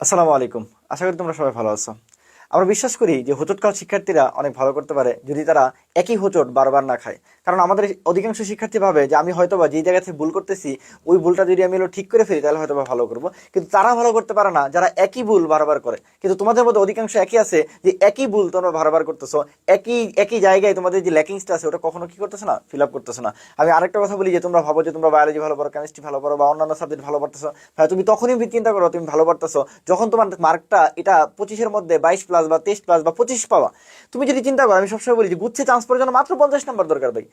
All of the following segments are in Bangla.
আসসালামু আলাইকুম। আশা করি তোমরা সবাই ভালো আছো। আমরা বিশ্বাস করি যে হোঁচটকাল শিক্ষার্থীরা অনেক ভালো করতে পারে যদি তারা একই হোঁচট বারবার না খায়। কারণ আমাদের অধিকাংশ শিক্ষার্থী ভাবে যে আমি হয়তো বা যেই জায়গা থেকে ভুল করতেছি, ওই ভুলটা যদি আমি ঠিক করে ফেলি, তাহলে হয়তো বা ভালো করব। কিন্তু তারা ভালো করতে পারে না, যারা একই ভুল বারবার করে। কিন্তু তোমাদের মধ্যে অধিকাংশ একই আছে যে একই ভুল তোমরা বারবার করতেছো, একই একই জায়গায় তোমাদের যে ল্যাকিংসটা আছে, ওটা কখনো কি করতেছো না? ফিল আপ করতেছো না। আমি আরেকটা কথা বলি যে, তোমরা ভাবো যে, তোমরা বায়োলজি ভালো পারো কেমিস্ট্রি ভালো পারো বা অন্যান্য সাবজেক্ট ভালো পারতেছো ভাই, তুমি তখনই চিন্তা করো, তুমি ভালো পারতেছো যখন তোমার মার্কটা এটা পঁচিশের মধ্যে বাইশ প্লাস বা তেইশ প্লাস বা পঁচিশ পাওয়া তুমি যদি চিন্তা করো, আমি সবসময় বলি যে, গুচ্ছে চান্স পাওয়ার জন্য মাত্র পঞ্চাশ নাম্বার দরকার ভাই।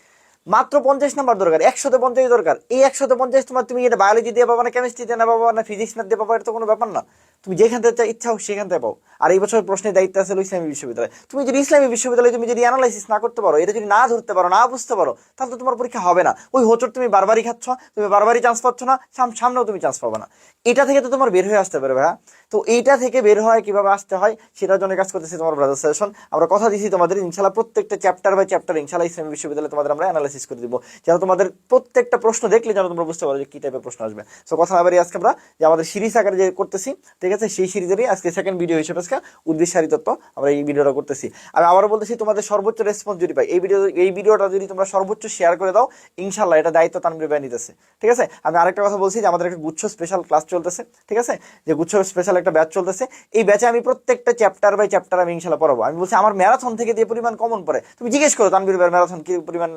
মাত্র পঞ্চাশ নাম্বার দরকার, একশোতে পঞ্চাশ দরকার। এই একশোতে পঞ্চাশ তোমার তুমি এটা বায়োলজি দিয়ে পাবা না কেমিস্ট্রি দিয়ে পাবা না ফিজিক্স না দিয়ে পাবা, এটা তো কোনো ব্যাপার না। তুমি যেখান থেকে ইচ্ছা হোক সেখান থেকে পাও। আর এই বছর প্রশ্নের দায়িত্ব আছে ইসলামী বিশ্ববিদ্যালয়। তুমি যদি ইসলামী বিশ্ববিদ্যালয়ে তুমি যদি অ্যানালাইসিস না করতে পারো, এটা যদি না ধরতে পারো, না বুঝতে পারো, তাহলে তো তোমার পরীক্ষা হবে না। ওই হোচট তুমি বারবারই খাচ্ছ, তুমি বারবারই চান্স পাচ্ছ না, সাম- সামনেও তুমি চান্স পাবে না। এটা থেকে তো তোমার বের হয়ে আসতে পারে ভাইয়া। তো এইটা থেকে বের হয়, কীভাবে আসতে হয়, সেটার জন্য কাজ করতেছি তোমার ব্রাদার সাজেশন আমরা কথা দিচ্ছি তোমাদের ইনশাল্লাহ প্রত্যেকটা চ্যাপ্টার বাই চ্যাপ্টার ইনশাল্লাহ ইসলামী বিশ্ববিদ্যালয়ে তোমাদের আমরা অ্যানালাইসিস করে দিব। যেন তোমাদের প্রত্যেকটা প্রশ্ন দেখলে যেন তোমরা বুঝতে পারো যে কি টাইপের প্রশ্ন আসবে। সো কথা বাড়ি আজকে আমরা যে আমাদের সিরিজ আকারে যে করতেছি, ঠিক আছে? সেই সিরিজেরই আজকে সেকেন্ড ভিডিও হিসেবে আজকে উদ্দেশ্যারি তত্ত্ব আমরা এই ভিডিওটা করতেছি। আমি আবারও বলতেছি, তোমাদের সর্বোচ্চ রেসপন্স যদি পাই, এই ভিডিও এই ভিডিওটা যদি তোমরা সর্বোচ্চ শেয়ার করে দাও ইনশাল্লাহ এটা দায়িত্ব তানবির ভাই নিতেছে। ঠিক আছে? আমি আরেকটা কথা বলছি যে আমাদের একটা গুচ্ছ স্পেশাল ক্লাস চলতেছে, ঠিক আছে? যে গুচ্ছ স্পেশাল একটা ব্যাচ চলতেছে, এই ব্যাচে আমি প্রত্যেকটা চ্যাপ্টার বাই চ্যাপ্টার আমি ইনশাল্লাহ পড়াবো। আমি বলছি, আমার ম্যারাথন থেকে যে পরিমাণ কমন পড়ে, তুমি জিজ্ঞেস করো তানবির ভাইয়ের ম্যারাথন কি পরিমাণ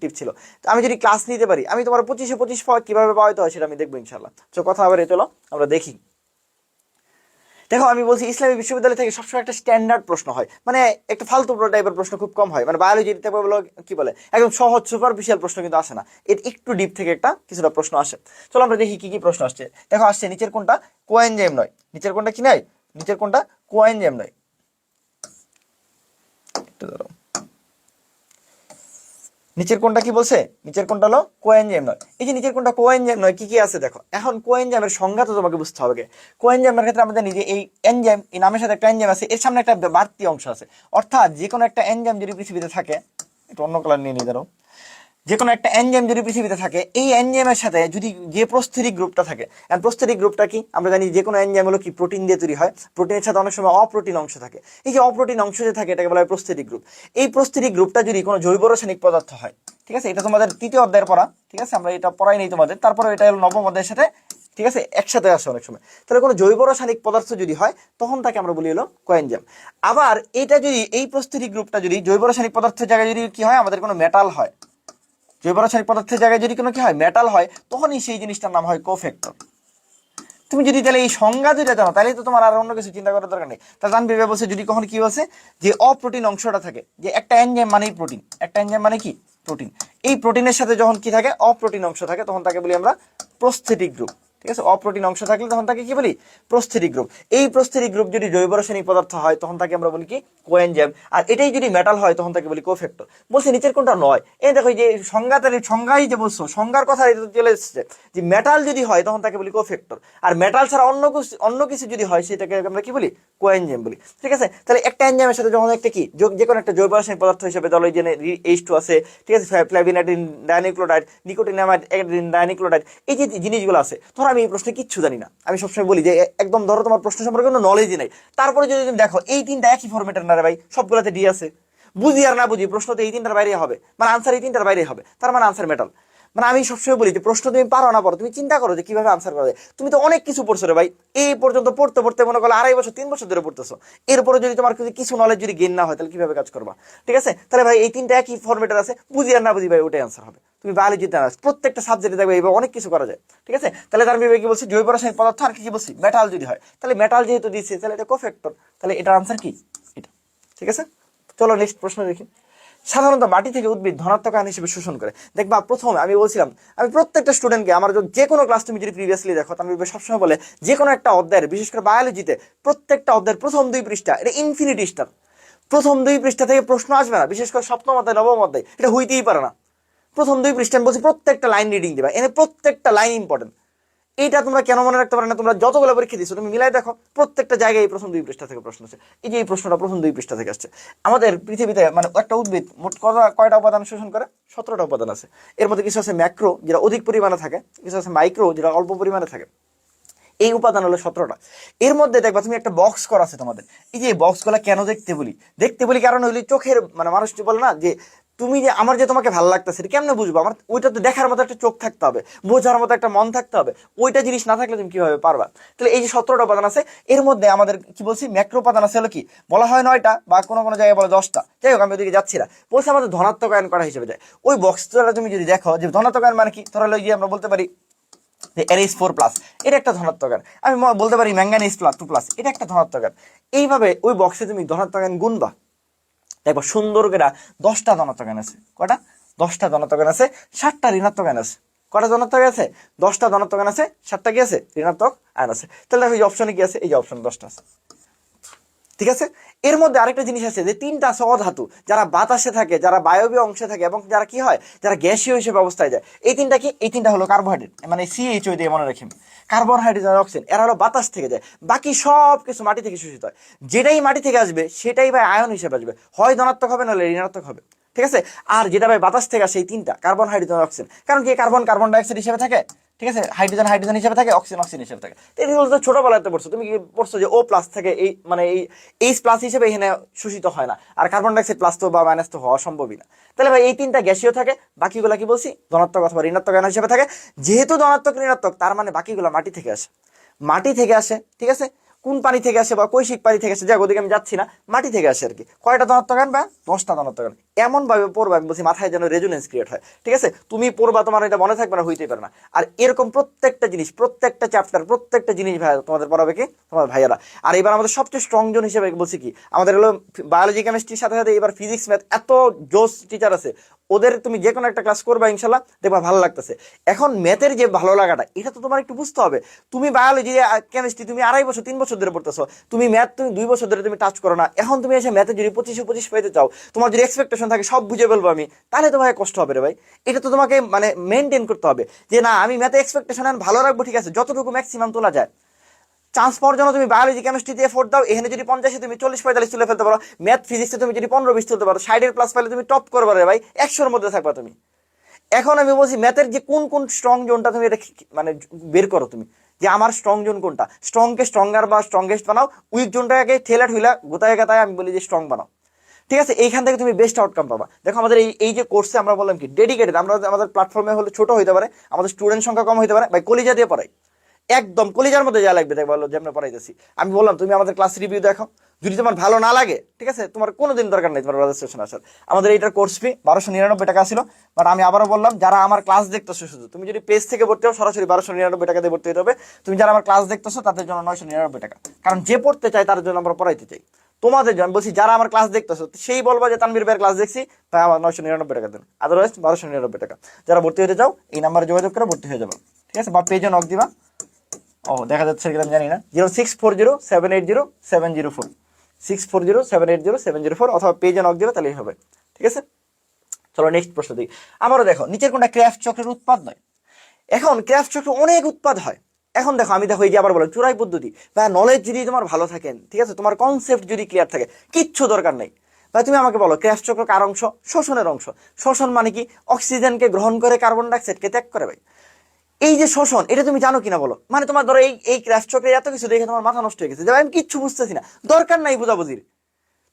ইফেক্টিভ ছিল। তো আমি যদি ক্লাস নিতে পারি, আমি তোমার পঁচিশে পঁচিশ পাওয়া কীভাবে পাওয়াতে হয় সেটা আমি দেখব ইনশাল্লাহ তো কথা আবার চলো আমরা দেখি। দেখো, আমি বলছি, ইসলামী বিশ্ববিদ্যালয় থেকে সবসময় একটা স্ট্যান্ডার্ড প্রশ্ন হয়। মানে একটা ফালতু টাইপের প্রশ্ন খুব কম হয়। মানে বায়োলজিতে বলো, কি বলে, একদম সহজ সুপারফিশিয়াল প্রশ্ন কিন্তু আসে না। এর একটু ডিপ থেকে একটা কিছুটা প্রশ্ন আসে। চলো আমরা দেখি কি কি প্রশ্ন আসছে। দেখো, আসছে নিচের কোনটা? কোয়েনজেম নয়। নিচের কোনটা কি নয় নিচের কোনটা? কোয়েনজেম নয়। দাঁড়াও। নিচের কোনটা কি বলছে? নিচের কোনটা হলো কোয়েনজাইম নয়। এই যে নিচের কোনটা কোয়েনজাইম নয়, কি কি আছে দেখো? এখন কোয়েনজাইমের সংজ্ঞা তো তোমাকে বুঝতে হবে। কোয়েনজাইমের ক্ষেত্রে আমাদের নিজে এই এনজাইম, এই নামের সাথে একটা এনজাইম আছে, এর সামনে একটা বাড়তি অংশ আছে। অর্থাৎ যে কোনো একটা এনজাইম যদি পৃথিবীতে থাকে, একটু অন্য কালার নিয়ে নিয়ে যে কোনো একটা এনজাইম যদি পৃথিবীতে থাকে, এই এনজাইমের সাথে যদি যে প্রস্থেরিক গ্রুপটা থাকে প্রস্থেরিক গ্রুপটা কি? আমরা জানি যে কোনো এনজাইম হলো কি? প্রোটিন দিয়ে তৈরি হয়। প্রোটিনের সাথে অনেক সময় অপ্রোটিন অংশ থাকে। এই যে অপ্রোটিন অংশ যে থাকে, এটাকে বলা হয় প্রস্থেরিক গ্রুপ। এই প্রস্থেরিক গ্রুপটা যদি কোনো জৈব রাসায়নিক পদার্থ হয়, ঠিক আছে? এটা তোমাদের তৃতীয় অধ্যায়ের পড়া, ঠিক আছে? আমরা এটা পড়াই নেই তোমাদের। তারপরে এটা হলো নবম অধ্যায়ের সাথে, ঠিক আছে? একসাথে আসে অনেক সময়। তাহলে কোনো জৈব রাসায়নিক পদার্থ যদি হয়, তখন তাকে আমরা বলি হলো কোয়েনজাম আবার এটা যদি, এই প্রস্থেরিক গ্রুপটা যদি জৈব রাসায়নিক পদার্থের জায়গায় যদি কি হয়? আমাদের কোনো মেটাল হয়। জৈব রাসায়নিক পদার্থের জায়গায় যদি কোনো কি হয় মেটাল হয়, তখনই সেই জিনিসটার নাম হয় কোফ্যাক্টর তুমি যদি তাহলে এই সংজ্ঞা যেটা জানো, তাহলে তো তোমার আর অন্য কিছু চিন্তা করার দরকার নেই। তাহলে জানবি বলছে, যদি কখন কি বলছে, যে অপ্রোটিন অংশটা থাকে, যে একটা এনজাইম মানেই প্রোটিন একটা এনজাইম মানে কি? প্রোটিন এই প্রোটিনের সাথে যখন কি থাকে, অপ্রোটিন অংশ থাকে, তখন তাকে বলি আমরা প্রস্থেটিক গ্রুপ ঠিক আছে? অপ্রোটিন অংশ থাকলে তখন তাকে কি বলি? Prosthetic group. এই প্রস্থেটিক গ্রুপ যদি জৈব রাসায়নিক পদার্থ হয়, তখন তাকে আমরা বলি কি? কোয়েনজাম আর এটাই যদি মেটাল হয়, তখন তাকে বলি কোফ্যাক্টর বলছে, নিচের কোনটা নয়? এই দেখো যে সংজ্ঞাতের এই সংজ্ঞাই যে বলছো, সংজ্ঞার কথা চলে এসেছে যে মেটাল যদি হয়, তখন তাকে বলি কোফ্যাক্টর আর মেটাল ছাড়া অন্য কিছু অন্য কিছু যদি হয়, সেটাকে আমরা কি বলি? কোয়েনজাম বলি। ঠিক আছে? তাহলে একটা এনজামের সাথে যখন একটা কি, যে কোনো একটা জৈব রাসায়নিক পদার্থ হিসেবে ধরো এই যে এইচ টু আছে, ঠিক আছে? ফ্লাভিনাইডিন ডাইনিক্লোরাইড নিকোটিনামাইড ডাইনিক্লোরাইড এই যে জিনিসগুলো আছে, ধরো আমি এই প্রশ্নে কিচ্ছু জানি না। আমি সবসময় বলি যে একদম ধরো তোমার প্রশ্ন সম্পর্কে কোনো নলেজই নাই। তারপরে যদি তুমি দেখো, এই তিনটা একই ফরম্যাটের না রে ভাই, সবগুলোতে ডি আছে। বুঝি আর না বুঝি, প্রশ্ন তো এই তিনটার বাইরে হবে। মানে আনসার এই তিনটার বাইরে হবে। তার মানে আনসার মেটাল মানে আমি সবসময় বলি যে প্রশ্ন তুমি পারো না পারো তুমি চিন্তা করো যে কীভাবে আনসার করা যায়। তুমি তো অনেক কিছু পড়ছো রে ভাই। এই পর্যন্ত পড়তে পড়তে মনে করো আড়াই বছর, তিন বছর ধরে পড়তেছো। এরপরে যদি তোমার কিছু কিছু নলেজ যদি গেন না হয়, তাহলে কীভাবে কাজ করবা? ঠিক আছে? তাহলে ভাই এই তিনটা একই ফরম্যাটের আছে। বুঝি আর না বুঝি ভাই, ওটাই আনসার হবে। তুমি বায়োলজিতে না প্রত্যেকটা সাবজেক্টে দেখবে এইভাবে অনেক কিছু করা যায়। ঠিক আছে? তাহলে তার কি বলছি? জৈব রাসায়নিক পদার্থ আর কি কি বলছি? মেটাল যদি হয়। তাহলে মেটাল যেহেতু দিচ্ছে তাহলে এটা কোফ্যাক্টর তাহলে এটার আনসার কি? এটা। ঠিক আছে? চলো নেক্সট প্রশ্ন দেখি। সাধারণত মাটি থেকে উদ্ভিদ ধনাত্মক আয়ন হিসেবে শোষণ করে। দেখবা প্রথমে আমি বলছিলাম, আমি প্রত্যেকটা স্টুডেন্টকে আমার যে কোনো ক্লাস তুমি যদি প্রিভিয়াসলি দেখো আমি সবসময় বলে যে কোনো একটা অধ্যায়ের, বিশেষ করে বায়োলজিতে প্রত্যেকটা অধ্যায়ের প্রথম দুই পৃষ্ঠা, এটা ইনফিনিটি স্টার প্রথম দুই পৃষ্ঠা থেকে প্রশ্ন আসবে না, বিশেষ করে সপ্তম অধ্যায়, নবম অধ্যায়, এটা হইতেই পারে না। প্রথম দুই পৃষ্ঠা আমি বলছি প্রত্যেকটা লাইন রিডিং দিবা, এনে প্রত্যেকটা লাইন ইম্পর্টেন্ট এইটা তোমরা কেন মনে রাখতে পারো না? তোমরা যতগুলো পরীক্ষা দিচ্ছ তুমি মিলাই দেখো, প্রত্যেকটা জায়গায় এই প্রথম দুই পৃষ্ঠা থেকে প্রশ্ন আছে এই যে এই প্রশ্নটা প্রথম দুই পৃষ্ঠা থেকে আসছে। আমাদের পৃথিবীতে মানে একটা উদ্ভিদ মোট কটা, কয়টা উপাদান শোষণ করে? সতেরোটা উপাদান আছে। এর মধ্যে কিছু আছে ম্যাক্রো, যেটা অধিক পরিমাণে থাকে। কিছু আছে মাইক্রো, যেটা অল্প পরিমাণে থাকে। এই উপাদান হলো সতেরোটা। এর মধ্যে দেখবা তুমি একটা বক্স করা আছে তোমাদের। এই যে বক্সগুলো কেন দেখতে বলি? দেখতে বলি কারণ হইলে চোখের মানে মানুষটি বলে না যে তুমি যে আমার যে তোমাকে ভালো লাগতেছে, এটা কেমনে বুঝব? আমার ওইটা তো দেখার মতো একটা চোখ থাকতে হবে, বোঝার মতো একটা মন থাকতে হবে। ওইটা জিনিস না থাকলে তুমি কীভাবে পারবা? তাহলে এই যে সতেরোটা উপাদান আছে, এর মধ্যে আমাদের কি বলছি ম্যাক্রো উপাদান আছে হলো কি? বলা হয় নয়টা বা কোনো কোনো জায়গায় বলে দশটা। যাই হোক, আমি ওদিকে যাচ্ছি না। বলছে আমাদের ধনাত্মক আয়ন করা হিসেবে যায়। ওই বক্সটা তুমি যদি দেখো, যে ধনাত্মক আয়ন মানে কি? ধরো ওই যে আমরা বলতে পারি যে এনএস ফোর প্লাস। এটা একটা ধনাত্মক আয়ন আমি বলতে পারি ম্যাঙ্গানিজ প্লাস টু প্লাস। এটা একটা ধনাত্মক আয়ন এইভাবে ওই বক্সে তুমি ধনাত্মক আয়ন গুনবা। দেখো সুন্দর করে দশটা ধনাত্মক আয়ন আছে কটা? দশটা ধনাত্মক আয়ন আছে ষাটটা ঋণাত্মক আয়ন আছে কটা ধনাত্মক আছে দশটা ধনাত্মক আয়ন আছে ষাটটা কি আছে? ঋণাত্মক আয়ন আছে তাহলে দেখো এই অপশনে কি আছে? এই যে অপশন দশটা আছে। ঠিক আছে? এর মধ্যে আরেকটা জিনিস আছে যে তিনটা আছে অধাতু যারা বাতাসে থাকে, যারা বায়বীয় অংশে থাকে এবং যারা কি হয়, যারা গ্যাসীয় হিসেবে অবস্থায় যায়, এই তিনটা কি? এই তিনটা হলো কার্বোহাইড্রেট মানে সিএইচও দিয়ে মনে রাখেন কার্বোহাইড্রেট আর অক্সিজেন এরা হলো বাতাস থেকে যায়। বাকি সব কিছু মাটি থেকে শোষিত হয়। যেটাই মাটি থেকে আসবে, সেটাই ভাই আয়ন হিসেবে আসবে। হয় ধনাত্মক হবে, নাহলে ঋণাত্মক হবে। ঠিক আছে? আর যেটা ভাই বাতাস থেকে আসে, এই তিনটা কার্বন হাইড্রোজেন অক্সিজেন কারণ কি? কার্বন কার্বন ডাইঅক্সাইড হিসেবে থাকে। ঠিক আছে? হাইড্রোজেন হাইড্রোজেন হিসেবে থাকে অক্সিজেন অক্সিজেন হিসেবে থাকে। তো এগুলো তো ছোটবেলাতে পড়ছো। তুমি কি পড়ছো যে ও প্লাস থেকে এই মানে এই এইচ প্লাস হিসেবে এখানে শোষিত হয় না। আর কার্বন ডাইঅক্সাইড প্লাস তো বা মাইনাস তো হওয়া সম্ভবই না। তাহলে ভাই এই তিনটা গ্যাসীয় থাকে, বাকিগুলো কি বলছি? ধনাত্মক অথবা ঋণাত্মক আয়ন হিসেবে থাকে। যেহেতু ধনাত্মক ঋণাত্মক, তার মানে বাকিগুলো মাটি থেকে আসে। মাটি থেকে আসে, ঠিক আছে? কোন পানি থেকে আসে বা কৈশিক পানি থেকে আসে? যাক, ওদিকে আমি যাচ্ছি না। মাটি থেকে আসে আর কি। কয়টা ধনাত্মক আয়ন বা দশটা ধনাত্মক আয়ন এমন ভাবে পড়বা, আমি বলছি মাথায় যেন রেজুনেন্স ক্রিয়েট হয়। ঠিক আছে? তুমি পড়বা, তোমার এটা মনে থাকবে না, হইতেই পারে না। আর এরকম প্রত্যেকটা জিনিস, প্রত্যেকটা চ্যাপ্টার প্রত্যেকটা জিনিস ভাই, তোমাদের পড়াবে কি? তোমার ভাইয়ারা। আর এবার আমাদের সবচেয়ে স্ট্রং জোন হিসেবে বলছি কি? আমাদের হলো বায়োলজি কেমিস্ট্রির সাথে সাথে এবার ফিজিক্স ম্যাথ এত জোস টিচার আছে। ওদের তুমি যে কোনো একটা ক্লাস করবা ইনশাল্লাহ দেখবা ভালো লাগতেছে। এখন ম্যাথের যে ভালো লাগাটা, এটা তো তোমার একটু বুঝতে হবে। তুমি বায়োলজি কেমিস্ট্রি তুমি আড়াই বছর, তিন বছর ধরে পড়তেছো। তুমি ম্যাথ তুমি দুই বছর ধরে তুমি টাচ করো না। এখন তুমি এসে ম্যাথে যদি পঁচিশে পঁচিশ পেতে চাও, তোমার যদি এক্সপেকটেশন থাকে, সব বুঝে ফেলব আমি। তাহলে তো ভাই কষ্ট হবে রে ভাই। এটা তো তোমাকে মানে মেনটেন করতে হবে। যে না, আমি ম্যাথে এক্সপেকটেশন ভালো রাখব, ঠিক আছে। যতটুকু ম্যাক্সিমাম তোলা যায়। চান্স পাওয়ার জন্য তুমি বায়োলজি কেমিস্ট্রিতে এফোর্ট দাও, এখানে যদি পঞ্চাশে, তুমি চল্লিশ, পঁয়তাল্লিশ তুলে ফেলতে পারো। ম্যাথ ফিজিক্সে তুমি যদি পনেরো, বিশ তুলতে পারো সাইডের প্লাস পাইলে তুমি টপ করবে ভাই, একশোর মধ্যে থাকবা তুমি। এখন আমি বলছি ম্যাথের যে কোন কোন স্ট্রং জোনটা তুমি এটা মানে বের করো তুমি, যে আমার স্ট্রং জোন কোনটা? স্ট্রংকে স্ট্রঙ্গার বা স্ট্রংগেস্ট বানাও উইক জোনটাকে ঠেলা ঠুলা গোতায় গাতায় আমি বলি যে স্ট্রং বানাও। ঠিক আছে? এইখান থেকে তুমি বেস্ট আউটকাম পাবা। দেখো আমাদের এই এই যে কোর্সে আমরা বললাম কি ডেডিকেটেড আমরা আমাদের প্ল্যাটফর্মে হলে ছোট হইতে পারে, আমাদের স্টুডেন্ট সংখ্যা কম হইতে পারে, বা কলিজা দিয়ে পড়াই একদম কলিজার মধ্যে যা লাগবে দেখো যে আমরা পড়াইতেছি। আমি বললাম, তুমি আমাদের ক্লাস রিভিউ দেখো। যদি তোমার ভালো না লাগে, ঠিক আছে, তোমার কোনো দিন দরকার নেই তোমার রেজিস্ট্রেশন আসার। আমাদের এইটার কোর্স ফি বারোশো নিরানব্বই টাকা ছিল। বাট আমি আবারও বললাম, যারা আমার ক্লাস দেখতেছো শুধু, তুমি যদি পেজ থেকে ভর্তি হও, সরাসরি বারোশো নিরানব্বই টাকা দিয়ে ভর্তি হতে হবে। তুমি যারা আমার ক্লাস দেখতেছো, তাদের জন্য নয়শো নিরানব্বই টাকা। কারণ যে পড়তে চায়, তার জন্য আমরা পড়াইতে চাই। তোমাদের জন্য বলছি, যারা আমার ক্লাস দেখতেছো, সেই বলব যে তানবির ভাইয়ের ক্লাস দেখছি, তাই আমার নয়শো নিরানব্বই টাকা দেন। আদারওয়াইজ বারোশো নিরানব্বই টাকা। যারা ভর্তি হতে চাও, এই নাম্বারে যোগাযোগ করে ভর্তি হয়ে যাবে। ঠিক আছে? বা পেজে নক দিবা। ও, দেখা যাচ্ছে কিনা জানি না। Zero six four zero seven eight zero seven zero four. Six four zero seven eight zero seven zero four অথবা পেজে নক দিবে তাহলেই হবে। ঠিক আছে? চলো নেক্সট প্রশ্ন দিই আবারও দেখো, নিচের কোনটা ক্র্যাফট চক্রের উৎপাদ নয়? এখন ক্র্যাফট চক্র অনেক উৎপাদ হয়। এখন দেখো, আমি দেখো এই যে আবার বলো চুরাই পদ্ধতি। বা নলেজ যদি তোমার ভালো থাকেন, ঠিক আছে? তোমার কনসেপ্ট যদি ক্লিয়ার থাকে, কিচ্ছু দরকার নেই। বা তুমি আমাকে বলো ক্র্যাফট চক্র কার অংশ? শোষণের অংশ। শোষণ মানে কি? অক্সিজেনকে গ্রহণ করে কার্বন ডাইঅক্সাইডকে ত্যাগ করে ভাই। এই যে শোষণ, এটা তুমি জানো কিনা বলো? মানে তোমার ধরো এই এই চক্রে এত কিছু দেখে তোমার মাথা নষ্ট হয়ে গেছে। আমি কিচ্ছু বুঝতেছি না। দরকার নাই বুঝাবুঝির।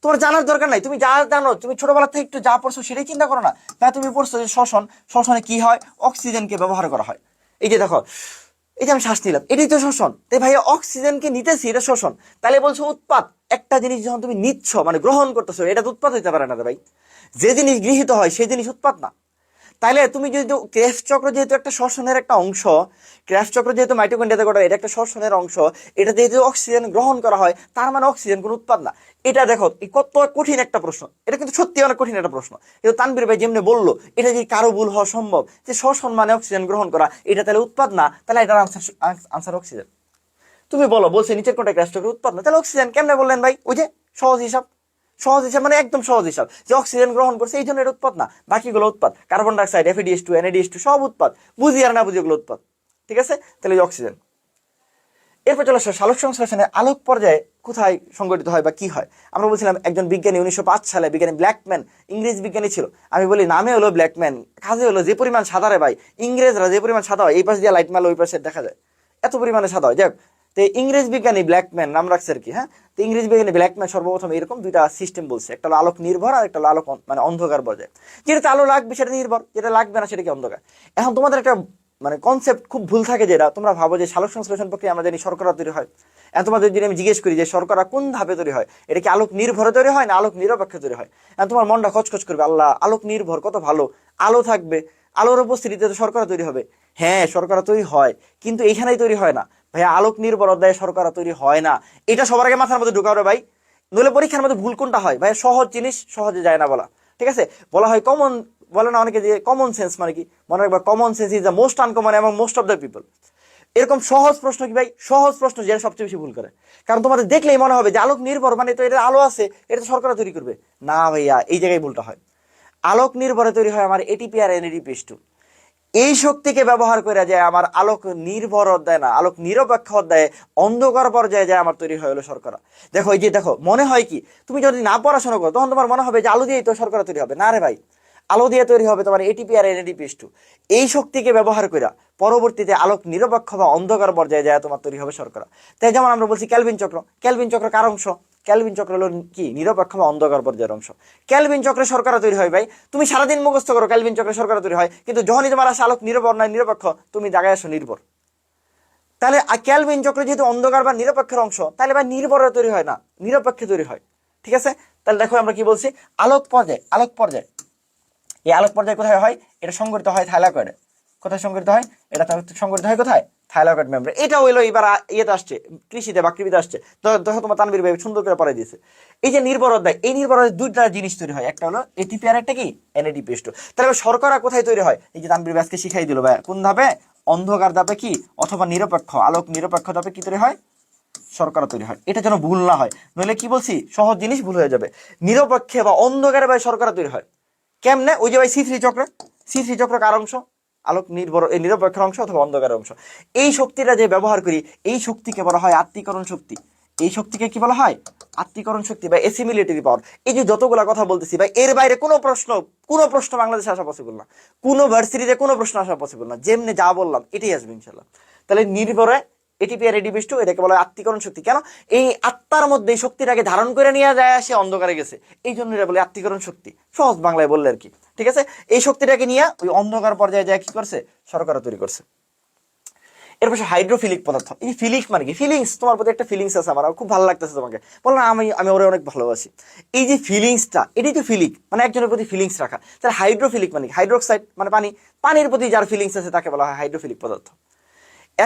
তোমার জানার দরকার নাই। তুমি যা জানো, তুমি ছোটবেলা থেকে একটু যা পড়ছো সেটাই চিন্তা করো না। তাই তুমি পড়ছো যে শোষণ, শোষণে কি হয়? অক্সিজেনকে ব্যবহার করা হয়। এই যে দেখো, এই যে আমি শ্বাস নিলাম, এটাই তো শোষণ। তাই ভাই অক্সিজেনকে নিতেছি, এটা শোষণ। তাহলে বলছো উৎপাদ একটা জিনিস যখন তুমি নিচ্ছ মানে গ্রহণ করতেছো, এটা তো উৎপাদ হইতে পারে না ভাই। যে জিনিস গৃহীত হয় সেই জিনিস উৎপাদ না। তাইলে তুমি যদি ক্র্যাশ চক্র যেহেতু একটা শ্বসনের একটা অংশ ক্র্যাশ চক্র যেহেতু মাইটোকন্ড্রিয়াতে গঠন, এটা একটা শ্বসনের অংশ, এটা যেহেতু অক্সিজেন গ্রহণ করা হয়, তার মানে অক্সিজেন কোনো উৎপাদ না। এটা দেখো কত কঠিন একটা প্রশ্ন, এটা কিন্তু সত্যি অনেক কঠিন একটা প্রশ্ন। কিন্তু তানবির ভাই যেমনি বলল, এটা যদি কারও ভুল হওয়া সম্ভব, যে শ্বসন মানে অক্সিজেন গ্রহণ করা, এটা তাহলে উৎপাদ না, তাহলে এটার আনসার আনসার অক্সিজেন। তুমি বলো, বলছে নিচের কোনটা ক্র্যাশ চক্র উৎপাদ না, তাহলে অক্সিজেন কেমনে বললেন ভাই? ওই যে সহজ হিসাব। সহজ হিসাব মানে একদম সহজ হিসাব যে অক্সিজেন গ্রহণ করছে, এই এটা উৎপাদ না। বাকিগুলো উৎপাদ carbon dioxide FADS two NADS two সব উৎপাদ বুঝি আর না বুঝি এগুলো উৎপাদ ঠিক আছে? তাহলে এই অক্সিজেন। এরপর চলে আসো সালোক সংশ্লেষণের আলোক পর্যায়ে কোথায় সংগঠিত হয় বা কি হয়? আমরা বলছিলাম একজন বিজ্ঞানী উনিশশো পাঁচ সালে, বিজ্ঞানী ব্ল্যাকম্যান, ইংরেজ বিজ্ঞানী ছিল। আমি বলি, নামে হলো ব্ল্যাকম্যান, কাজে হলো যে পরিমাণ সাদা রে ভাই, ইংরেজরা যে পরিমাণ সাদা হয়, এই পাশে দিয়ে লাইট মারলে ওই পাশে দেখা যায়। এত পরিমাণে সাদা হয়। যাক তো ইংরেজ বিজ্ঞানী ব্ল্যাকম্যান নাম রাখছে আর কি হ্যাঁ? তো ইংরেজ বিজ্ঞানী ব্ল্যাকম্যান সর্বপ্রথম এরকম দুইটা সিস্টেম বলছে, একটা হলো আলোক নির্ভর আর একটা হলো আলোক মানে অন্ধকার বজায়। যেটা আলো লাগবে সেটা নির্ভর, যেটা লাগবে না সেটা কি অন্ধকার? এখন তোমাদের একটা মানে কনসেপ্ট খুব ভুল থাকে যেটা, তোমরা ভাবো যে সালোক সংশ্লেষণ প্রক্রিয়া আমরা জানি শর্করা তৈরি হয়। এখন তোমাদের যদি আমি জিজ্ঞেস করি যে শর্করা কোন ধাপে তৈরি হয়, এটা কি আলোক নির্ভরে তৈরি হয় না আলোক নিরপেক্ষ তৈরি হয়? এখন তোমার মনটা খচখচ করবে, আল্লাহ, আলোক নির্ভর, কত ভালো, আলো থাকবে, আলোর উপস্থিতিতে তো শর্করা তৈরি হবে। হ্যাঁ শর্করা তৈরি হয়, কিন্তু এইখানেই তৈরি হয় না। ভাইয়া আলোক নির্ভর অধ্যায়ে শর্করা তৈরি হয় না। এটা সবার আগে মাথার মধ্যে ঢুকাও রে ভাই। নইলে পরীক্ষার মধ্যে ভুল কোনটা হয়? ভাই, সহজ জিনিস, সহজে যায় না বলা। ঠিক আছে? বলা হয় কমন বলে না অনেকে যে কমন সেন্স মানে কি? মনে রাখবা common sense is the most uncommon এবং মোস্ট অফ দ্য পিপল এরকম সহজ প্রশ্ন কি ভাই? সহজ প্রশ্ন যেটা সবচেয়ে বেশি ভুল করে। কারণ তোমাদের দেখলেই মনে হবে যে আলোক নির্ভর মানে তো এটা আলো আছে, এটা তো সরকার তৈরি করবে। না ভাইয়া, এই জায়গায় ভুলটা হয়। আলোক নির্ভরে তৈরি হয় আমার এটিপি আর এনএডিপি টু এই শক্তিকে ব্যবহার করে যায় আমার আলোক নির্ভর অধ্যায় না, আলোক নিরপেক্ষ অধ্যায়ে অন্ধকার পর্যায়ে যায় আমার তৈরি হয় হলো শর্করা। দেখো, এই যে দেখো, মনে হয় কি, তুমি যদি না পড়াশোনা করো, তখন তোমার মনে হবে যে আলো দিয়েই তো শর্করা তৈরি হবে। না রে ভাই, আলো দিয়ে তৈরি হবে তোমার এটিপি আর এনএডিপি টু এই শক্তিকে ব্যবহার করে পরবর্তীতে আলোক নিরপেক্ষ বা অন্ধকার পর্যায়ে যায় তোমার তৈরি হবে শর্করা। তাই যেমন আমরা বলছি ক্যালভিন চক্র। ক্যালভিন চক্র কার অংশ? ক্যালভিন চক্র হলো কি? নিরপেক্ষ বা অন্ধকার পর্যায়ের অংশ। ক্যালভিন চক্রে সরকার তৈরি হয় ভাই। তুমি সারাদিন মুখস্থ করো, ক্যালভিন চক্রে সরকার তৈরি হয়। কিন্তু যখনই তোমার আসে আলোক নিরপর নয় নিরপেক্ষ, তুমি জায়গায় আসো নির্ভর। তাহলে ক্যালভিন চক্র যেহেতু অন্ধকার বা নিরপেক্ষের অংশ, তাহলে ভাই নির্ভরে তৈরি হয় না, নিরপেক্ষে তৈরি হয়। ঠিক আছে? তাহলে দেখো আমরা কি বলছি? আলোক পর্যায় আলোক পর্যায়। এই আলোক পর্যায় কোথায় হয়? এটা সংগঠিত হয় থাইলাকয়েডে। কোথায় সংগঠিত হয়? এটা সংগঠিত হয় কোথায়? থাইলাকয়েড মেমব্রেন এটা হইল এবার ইয়েতে আসছে, কৃষিতে বা কৃষিতে আসছে। দেখো তোমার তানবির ভাই সুন্দর করে পড়াই দিয়েছে। এই যে নির্ভর অধ্যায়, এই নির্ভর দুইটা জিনিস তৈরি হয়। একটা হলো এটিপি আর একটা কি? এনএডিপি টু তাহলে শর্করা কোথায় তৈরি হয়? এই যে তানবির আজকে শিখাই দিল ভাই কোন ধাপে? অন্ধকার ধাপে কি? অথবা নিরপেক্ষ, আলোক নিরপেক্ষ ধাপে কি তৈরি হয়? শর্করা তৈরি হয়। এটা যেন ভুল না হয়। নইলে কি বলছি? সহজ জিনিস ভুল হয়ে যাবে। নিরপেক্ষে বা অন্ধকারে ভাই শর্করা তৈরি হয়। কেমনে? ওই যে ভাই সি থ্রি চক্র। সি থ্রি চক্র কার অংশ? আলোক নির্ভর এই নিরপেক্ষের অংশ অথবা অন্ধকারের অংশ। এই শক্তিটা যে ব্যবহার করি, এই শক্তিকে বলা হয় আত্মীকরণ শক্তি। এই শক্তিকে কি বলা হয়? আত্মীকরণ শক্তি বা এসিমিলেটরি পাওয়ার এই যে যতগুলা কথা বলতেছি বা এর বাইরে কোনো প্রশ্ন কোনো প্রশ্ন বাংলাদেশে আসা পসিবল না। কোনো ভার্সিটিতে কোনো প্রশ্ন আসা পসিবল না। যেমনি যা বললাম, এটাই আসবে ইনশাল্লাহ তাহলে নির্ভরে এটিপি আর টু এটাকে বলা হয় আত্মীকরণ শক্তি। কেন? এই আত্মার মধ্যে শক্তিটাকে ধারণ করে নিয়ে যায়, সে অন্ধকারে গেছে। এই জন্য এটা বলে আত্মীকরণ শক্তি। সহজ বাংলায় বললে আর কি। ঠিক আছে? এই শক্তিটাকে নিয়ে ওই অন্ধকার পর্যায়ে যায়, কি করছে? সরকার তৈরি করছে। এর পাশে হাইড্রোফিলিক পদার্থ। এই ফিলিংস মানে কি? ফিলিংস তোমার প্রতি একটা ফিলিংস আছে আমার, খুব ভালো লাগতেছে তোমাকে। বললাম আমি আমি ওরে অনেক ভালোবাসি। এই যে ফিলিংসটা এটাই তো ফিলিক মানে একজনের প্রতি ফিলিংস রাখা। তাহলে হাইড্রোফিলিক মানে হাইড্রোক্সাইড মানে পানি। পানির প্রতি যার ফিলিংস আছে, তাকে বলা হয় হাইড্রোফিলিক পদার্থ।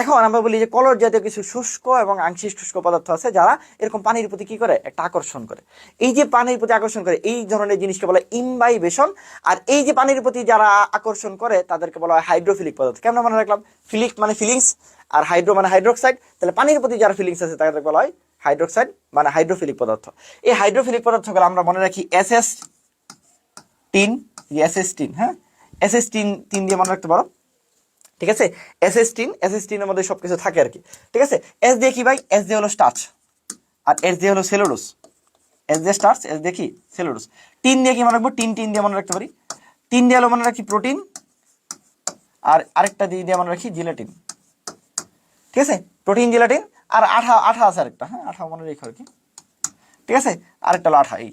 এখন আমরা বলি যে কলর জাতীয় কিছু শুষ্ক এবং আংশিক শুষ্ক পদার্থ আছে যারা এরকম পানির প্রতি কি করে? একটা আকর্ষণ করে। এই যে পানির প্রতি আকর্ষণ করে, এই ধরনের জিনিসকে বলা হয় ইমবাইবেশন আর এই যে পানির প্রতি যারা আকর্ষণ করে, তাদেরকে বলা হয় হাইড্রোফিলিক পদার্থ। কেমন মনে রাখলাম? ফিলিক মানে ফিলিংস আর হাইড্রো মানে হাইড্রোক্সাইড তাহলে পানির প্রতি যারা ফিলিংস আছে, তাদেরকে বলা হয় হাইড্রোক্সাইড মানে হাইড্রোফিলিক পদার্থ। এই হাইড্রোফিলিক পদার্থগুলো আমরা মনে রাখি S S tin S S tin হ্যাঁ? এস এস টিন তিন দিয়ে মনে রাখতে পারো। ঠিক আছে? S S tin S S টিনের মধ্যে সবকিছু থাকে আর কি। ঠিক আছে? এস দিয়ে কি ভাই? এস দিয়ে হলো স্টার্চ আর এস দিয়ে হলো সেলুলোস এস দিয়ে স্টার্চ এস দিয়ে কি? সেলুলোস টিন দিয়ে কি মনে রাখব? টিন টিন দিয়ে মনে রাখতে পারি। টিন দিয়ে হলো মনে রাখি প্রোটিন আর আরেকটা দিয়ে দিয়ে মনে রাখি জিলেটিন ঠিক আছে? প্রোটিন জিলাটিন আর আঠা আঠা আছে আরেকটা হ্যাঁ? আঠা মনে রেখো আর কি। ঠিক আছে? আরেকটা হলো আঠা, এই।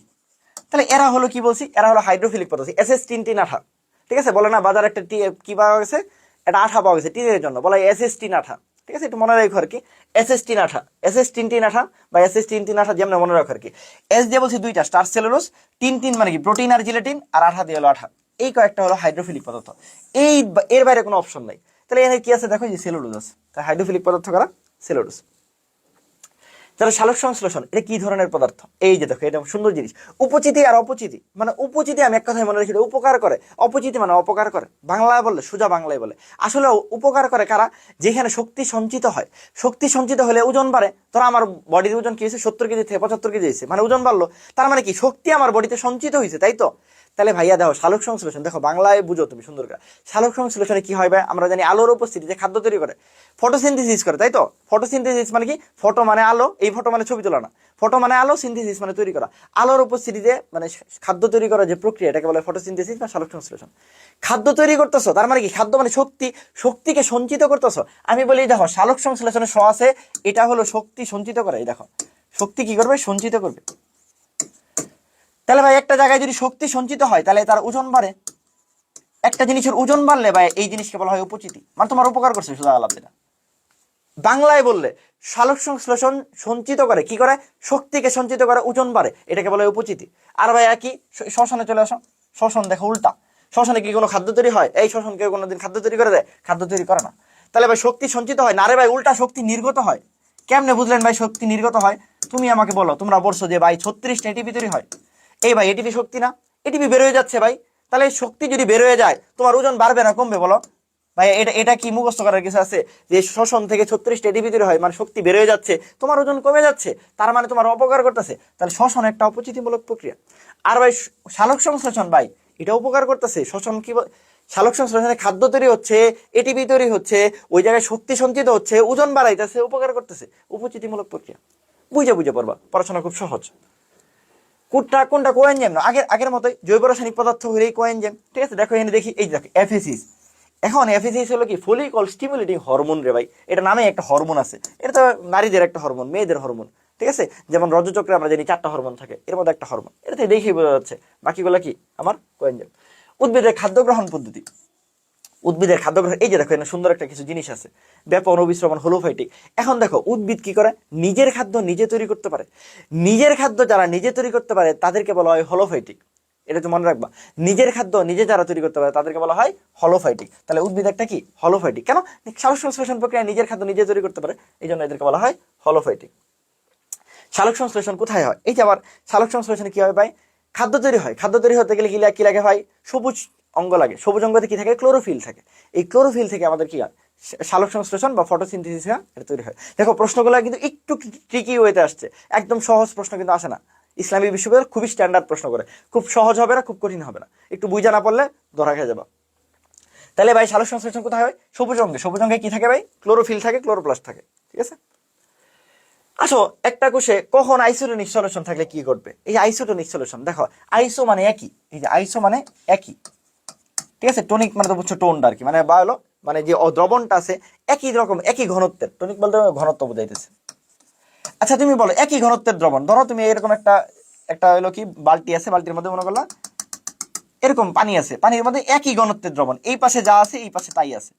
তাহলে এরা হলো কি বলছি? এরা হলো হাইড্রোফিলিক পদার্থ এস এস টিন টিন আঠা। ঠিক আছে? বলে না, বাজারে একটা কি পাওয়া গেছে? একটা আঠা পাওয়া গেছে, টিনের জন্য। বলা এস এস টিন আঠা ঠিক আছে? একটু মনে রাখো আর কি। এস এস টিন আঠা এস এস টিন টিন আঠা বা এস এস টিন টিন আঠা যেমন মনে রাখো আর কি। এস দিয়ে বলছি দুইটা, স্টার সেলুলোস টিন টিন মানে কি, প্রোটিন আর জিলেটিন, আর আঠা দিয়ে হলো আঠা। এই কয়েকটা হলো হাইড্রোফিলিক পদার্থ। এই এর বাইরে কোনো অপশন নাই। তাহলে এখানে কি আছে? দেখো যে সেলুলোজ আছে। তাই হাইড্রোফিলিক পদার্থ করা? সেলুলোজ। যারা সালোক সংশ্লেষণ, এটা কি ধরনের পদার্থ? এই যে দেখো, এটা সুন্দর জিনিস। উপচিতি আর অপচিতি। মানে উপচিতি আমি এক কথায় মনে রাখি উপকার করে। অপচিতি মানে অপকার করে। বাংলায় বললে সোজা বাংলায় বলে। আসলে উপকার করে কারা? যেখানে শক্তি সঞ্চিত হয়। শক্তি সঞ্চিত হলে ওজন বাড়ে। ধরো আমার বডির ওজন কি হয়েছে? সত্তর কেজি থেকে পঁচাত্তর কেজি হয়েছে। মানে ওজন বাড়লো। তার মানে কি? শক্তি আমার বডিতে সঞ্চিত হয়েছে, তাই তো? তাহলে ভাইয়া দেখো সালোক সংশ্লেষণ, দেখো বাংলায় বুঝো তুমি সুন্দর করে। সালোক সংশ্লেষণে কি হয় ভাই? আমরা জানি আলোর উপস্থিতিতে খাদ্য তৈরি করে। ফটোসিনথেসিস করে, তাই তো? ফটোসিনথেসিস মানে কি? ফটো মানে আলো, এই ফটো মানে ছবি তোলা না ফটো মানে আলো, সিনথেসিস মানে তৈরি করা। আলোর উপস্থিতিতে মানে খাদ্য তৈরি করার যে প্রক্রিয়া, এটাকে বলে ফটোসিনথেসিস বা সালোক সংশ্লেষণ। খাদ্য তৈরি করতেছো, তার মানে কি? খাদ্য মানে শক্তি, শক্তিকে সঞ্চিত করতেছো। আমি বলি, দেখো সালোক সংশ্লেষণের স আছে, এটা হলো শক্তি সঞ্চিত করে, এই দেখো। শক্তি কি করবে? সঞ্চিত করবে। তাহলে ভাই, একটা জায়গায় যদি শক্তি সঞ্চিত হয়, তাহলে তার ওজন বাড়ে। একটা জিনিসের ওজন বাড়লে ভাই, এই জিনিসকে বলা হয় উপচিতি। মানে তোমার উপকার করছে সুদা আলাপ বাংলায় বললে, সালোক সংশ্লেষণ সঞ্চিত করে কি করে? শক্তিকে সঞ্চিত করে ওজন বাড়ে, এটাকে বলা হয় উপচিতি। আর ভাই, একই শ্মশানে চলে আসো। শ্মশান দেখো উল্টা। শ্মশানে কি কোনো খাদ্য তৈরি হয়? এই শ্মশান কেউ কোনোদিন খাদ্য তৈরি করে দেয়? খাদ্য তৈরি করে না। তাহলে ভাই, শক্তি সঞ্চিত হয়। না রে ভাই, উল্টা শক্তি নির্গত হয়। কেমনে বুঝলেন ভাই, শক্তি নির্গত হয়? তুমি আমাকে বলো, তোমরা বলছো যে ভাই ছত্রিশটা এটিপি তৈরি হয়। এই ভাই, এটিপি শক্তি না। এটিপি বের হয়ে যাচ্ছে ভাই। তাহলে এই শক্তি যদি বের হয়ে যায়, তোমার ওজন বাড়বে না, কমবে বলো। ভাই, এটা এটা কি মুখস্থ করার কিছু আছে? যে শোষণ থেকে ছত্রিশটা এটিপি তৈরি হয় মানে শক্তি বের হয়ে যাচ্ছে, তোমার ওজন কমে যাচ্ছে, তার মানে তোমার অপকার করতেছে। তাহলে শোষণ একটা অপচিতিমূলক প্রক্রিয়া। আর ভাই সালোক সংশ্লেষণ ভাই, এটা উপকার করতেছে। শোষণ কি সালোক সংশ্লেষণে খাদ্য তৈরি হচ্ছে, এটিপি তৈরি হচ্ছে, ওই জায়গায় শক্তি সঞ্চিত হচ্ছে, ওজন বাড়াইতেছে, উপকার করতেছে। উপচিতিমূলক প্রক্রিয়া। বুঝে বুঝে পড়বা। পড়াশোনা খুব সহজ। কোনটা কোনটা কোয়েনজেম না? আগের আগের মতোই জৈব রাসায়নিক পদার্থ হলেই কোয়েনজেম ঠিক আছে? দেখো এখানে দেখি, এই দেখো এফএসিস এখন এফএসিস হলো কি? ফলিকল স্টিমুলেটিং হরমোন রে ভাই। এটা নামে একটা হরমোন আছে। এটা তো নারীদের একটা হরমোন মেয়েদের হরমোন ঠিক আছে? যেমন রজচক্রে আমরা জানি চারটা হরমোন থাকে, এর মধ্যে একটা হরমোন এটাতে দেখেই বোঝা যাচ্ছে। বাকিগুলো কি? আমার কোয়েনজেম উদ্ভিদের খাদ্য গ্রহণ পদ্ধতি। উদ্ভিদের খাদ্য গ্রহণ এই যে দেখো, এখানে সুন্দর একটা কিছু জিনিস আছে। ব্যাপন অবিশ্রমণ হোলোফাইটিক এখন দেখো, উদ্ভিদ কি করে? নিজের খাদ্য নিজে তৈরি করতে পারে। নিজের খাদ্য যারা নিজে তৈরি করতে পারে, তাদেরকে বলা হয় হোলোফাইটিক এটা তো মনে রাখবা। নিজের খাদ্য নিজে যারা তৈরি করতে পারে, তাদেরকে বলা হয় হলোফাইটিক তাহলে উদ্ভিদ একটা কি? হলোফাইটিক কেন? সালোক সংশ্লেষণ প্রক্রিয়া নিজের খাদ্য নিজে তৈরি করতে পারে। এই জন্য এদেরকে বলা হয় হলোফাইটিক সালোক সংশ্লেষণ কোথায় হয়? এই যে আবার সালোক সংশ্লেষণে কি হয় ভাই খাদ্য তৈরি হয়। খাদ্য তৈরি হতে গেলে কি লাগে ভাই? সবুজ অঙ্গ লাগে, সবুজ অঙ্গতে কি থাকে? ক্লোরোফিল থাকে। এই ক্লোরোফিল থেকে আমাদের কি হয়? সালোক সংশ্লেষণ বা ফটোসিনথেসিস এটা তৈরি হয়। দেখো, প্রশ্নগুলো কিন্তু একটু ট্রিকি ওয়েতে আসছে। একদম সহজ প্রশ্ন কিন্তু আসে না। ইসলামী বিশ্ববিদ্যালয় খুবই স্ট্যান্ডার্ড প্রশ্ন করে। খুব সহজ হবে না, খুব কঠিন হবে না। একটু বুঝা না পড়লে ধরা খেয়ে যাবা। তাহলে ভাই সালোক সংশ্লেষণ কোথায় হয়? সবুজ অঙ্গে। সবুজ অঙ্গে কি থাকে ভাই? ক্লোরোফিল থাকে, ক্লোরোপ্লাস্ট থাকে। ঠিক আছে? আসো, একটা কোষে কখন আইসোটোনিক সলিউশন থাকলে কি ঘটবে? এই যে আইসোটোনিক সলিউশন, দেখো, আইসো মানে একই। এই যে আইসো মানে একই। ঠিক আছে? টনিক মানে তো বুঝছ টোনটা আর কি মানে বা হলো মানে যে দ্রবণটা আছে, একই রকম, একই ঘনত্বের। টনিক বলতে ঘনত্ব বোঝাইতেছে। আচ্ছা তুমি বলো, একই ঘনত্বের দ্রবণ। ধরো তুমি এরকম একটা একটা হলো কি, বালতি আছে, বালতির মধ্যে মনে করলা, এরকম পানি আছে। পানির মধ্যে একই ঘনত্বের দ্রবণ। এই পাশে যা আছে, এই পাশে তাই আছে।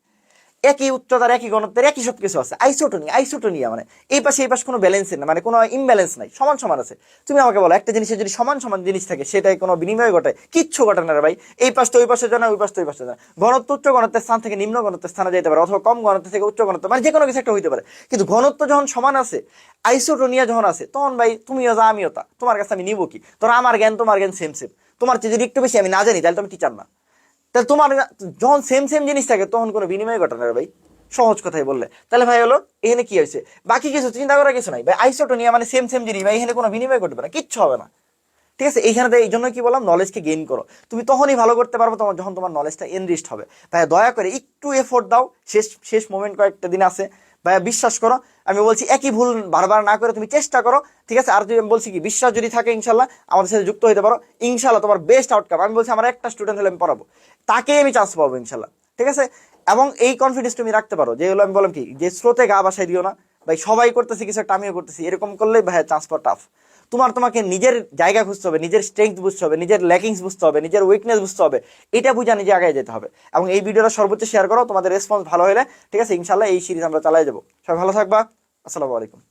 একই উচ্চতার, একই ঘনত্বের, একই সব কিছু আছে। আইসোটোনি আইসোটোনিয়া মানে এই পাশে এই পাশে কোনো ব্যালেন্স না মানে কোনো ইমব্যালেন্স নাই, সমান সমান আছে। তুমি আমাকে বলো, একটা জিনিসের যদি সমান সমান জিনিস থাকে সেটাই কোনো বিনিময় ঘটে কিচ্ছু ঘটে না ভাই। এই পাশটা ওই পাশে জানা ওই পাশটা ওই পাশে জানা ঘনত্ব উচ্চ ঘনত্বের স্থান থেকে নিম্ন ঘনত্বের স্থানে যেতে পারে, অথবা কম ঘনত্ব থেকে উচ্চ ঘনত্ব মানে যে কোনো কিছু একটা হইতে পারে। কিন্তু ঘনত্ব যখন সমান আছে আইসোটোনিয়া যখন আছে, তখন ভাই তুমিও যা, আমিও তা। তোমার কাছে আমি নিবো কি? তোর আমার জ্ঞান, তোমার জ্ঞান সেম সেম তোমার যদি একটু বেশি, আমি না জানি, তাহলে তুমি টিচার না। তাহলে তোমার যখন সেম সেম জিনিস থাকে, তখন কোনো বিনিময় ঘটনা ভাই। সহজ কথাই বললে। তাহলে ভাই হলো, এখানে কি হয়েছে? বাকি কিছু চিন্তা করার কিছু নাই। ভাই, আইসোটোনিয়া মানে সেম সেম জিনিস, ভাই, এখানে কোনো বিনিময় ঘটবে না, কিচ্ছু হবে না। ঠিক আছে? এইখানে এই জন্য কি বললাম? নলেজকে গেইন করো। তুমি তখনই ভালো করতে পারব তোমার, যখন তোমার নলেজটা এনরিস্ট হবে। তাই দয়া করে একটু এফোর্ট দাও। শেষ শেষ মোমেন্ট কয়েকটা দিন আছে। ভাই বিশ্বাস করো, আমি বলছি একই ভুল বারবার না করে তুমি চেষ্টা করো, ঠিক আছে? আর আমি বলছি কি, বিশ্বাস যদি থাকে ইনশাল্লাহ, আমাদের সাথে যুক্ত হতে পারো। ইনশাল্লাহ তোমার বেস্ট আউটকাম আমি বলছি, আমার একটা স্টুডেন্ট হলে আমি পড়াবো। তাকেই আমি চান্স পাবো ইনশাল্লাহ, ঠিক আছে? এবং এই কনফিডেন্স তুমি রাখতে পারো যেগুলো আমি বললাম কি, যে স্রোতে গা বাসায় দিও না। ভাই, সবাই করতেছি, কিছু একটা আমিও করতেছি। এরকম করলে ভাই চান্স পাওয়া টাফ তোমার তোমাকে নিজের জায়গা খুঁজতে হবে, নিজের স্ট্রেংথ বুঝতে হবে, নিজের ল্যাকিংস বুঝতে হবে, নিজের উইকনেস বুঝতে হবে, এটা বুঝা নিজে আগে যেতে হবে। এবং এই ভিডিওটা সর্বোচ্চ শেয়ার করো, তোমাদের রেসপন্স ভালো হলে, ঠিক আছে ইনশাল্লাহ এই সিরিজ আমরা চালাই যাব সবাই ভালো থাকবা, আসসালামু আলাইকুম।